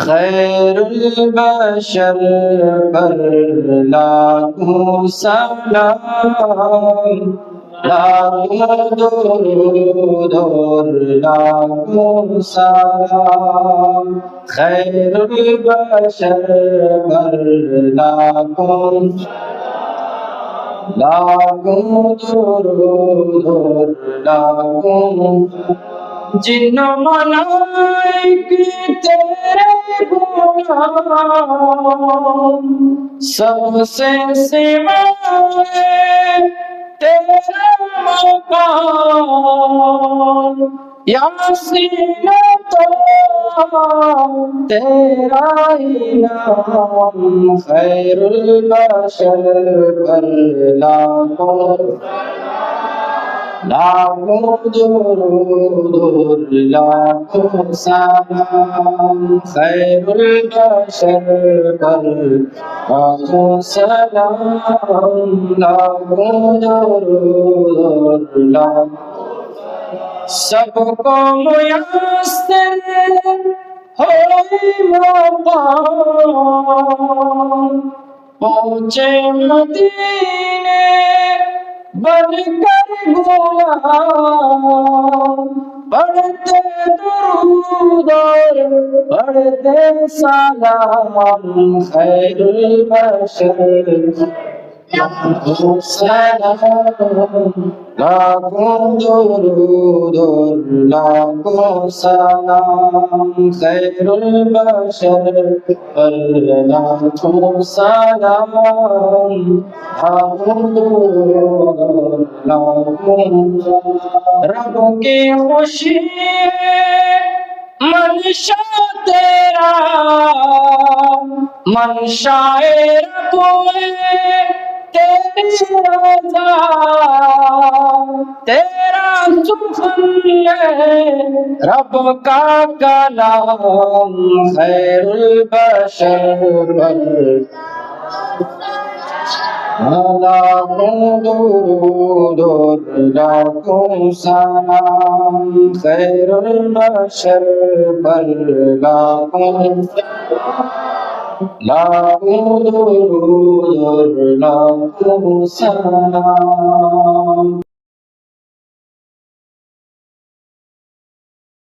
خير البشر پر لاکھوں سلام لاکھوں درود اور لاکھوں سلام خیر البشر پر لاکھوں لاکھوں درود اور لاکھوں জিন্ন মনাইকি তেরে গুলাম সবসে সিমায়ে তেরা মকাম। ইয়াসিন তো তেরা ইনাম খৈরুল বশর পর লাখো লাখো দুরুদ লাখো সালাম খায়রুল বাশার পর লাখো সালাম লাখো দুরুদ লাখো सबको मुयस्सर हो मकाम पहुँचे मदीने बनकर गुलाम पढ़ते दरूदर पढ़ते सलाम खैरुल बशर लाखों सलाम लाखों दरूदर लाखों सलाम खैरुल बशर पर लाखों सलाम लाखों दरूदर রব की खुशी मनशा तेरा मनशाए रब तेरी रजा तेरा सुखन रब का कलाम खैरुल बशर লাখো দুরুদ লাখো সালাম খৈরুল বশর পর লাখো লাখো দুরুদ লাখো সালাম